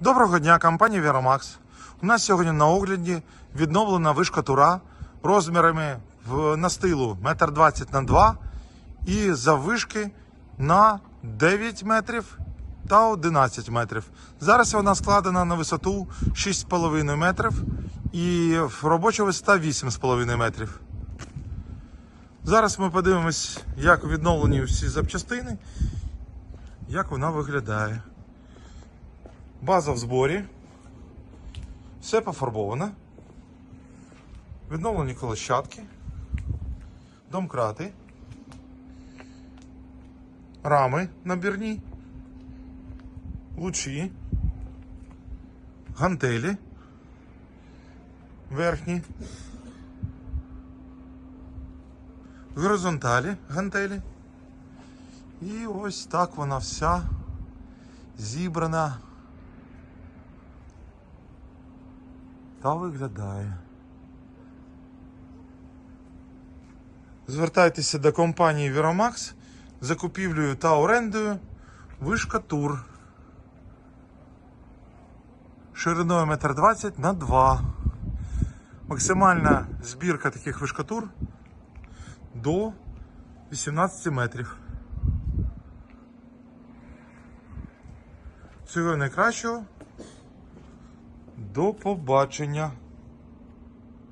Доброго дня, компанія Veromax. У нас сьогодні на огляді відновлена вишка тура розмірами в настилу 1,20 на 2 і заввишки на 9 метрів та 11 метрів. Зараз вона складена на висоту 6,5 метрів і робоча висота 8,5 метрів. Зараз ми подивимось, як відновлені всі запчастини, як вона виглядає. База в зборі. Все пофарбовано. Відновлені колощатки. Домкрати. Рами набірні. Лучі. Гантелі. Верхні. Горизонталі гантелі. І ось так вона вся зібрана. Та виглядає. Звертайтеся до компанії Veromax за купівлею та орендою вишка тур. Шириною 1,20 м на 2 Максимальна збірка таких вишкатур до 18 метрів. Всього найкращого. До побачення.